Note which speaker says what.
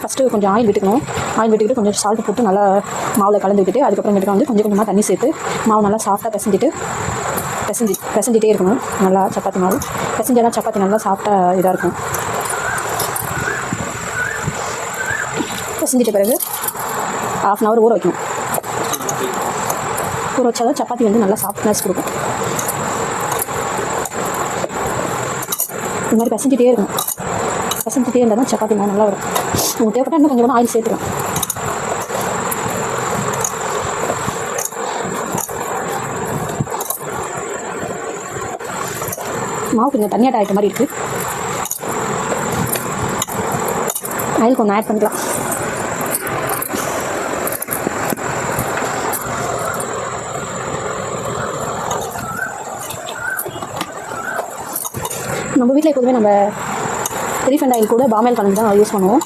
Speaker 1: First கொஞ்சம் oil விட்டுக்கணும். Oil விட்டுக்கிட்டு கொஞ்சம் சால்ட் போட்டு நல்லா மாவில் கலந்து விட்டுட்டு அதுக்கப்புறமேட்டுக்கு வந்து கொஞ்சம் கொஞ்சமாக தண்ணி சேர்த்து மாவு நல்லா சாஃப்டாக பிசைஞ்சிட்டு பிசைஞ்சு பிசைஞ்சிட்டே இருக்கணும். நல்லா சப்பாத்தி மாவு. பிசைஞ்சால் சப்பாத்தி நல்லா சாஃப்டாக இதாக இருக்கும். பிசைஞ்சிட்ட பிறகு ஹாஃப் அன் ஹவர் ஊற வைக்கணும். ஊற வச்சா தான் சப்பாத்தி வந்து நல்லா சாஃப்ட்னஸ் கொடுக்கும். இந்த மாதிரி பிசைஞ்சிட்டே இருக்கும் பசங்கிட்டே இருந்தால் தான் சப்பாத்தி நான் நல்லா வரும். உங்களுக்கு தேவைப்பட்டா இன்னும் கொஞ்சம் கூட ஆயில் சேர்த்துக்கலாம். மாவு கொஞ்சம் தனியாக ஆகிட்ட மாதிரி இருக்குது ஆயில் கொஞ்சம் ஆட் பண்ணிக்கலாம். நம்ம வீட்டில் எப்போதுமே நம்ம ரீஃபண்ட் ஆயில் கூட பாமாயில் கலந்து தான் யூஸ் பண்ணுவோம்.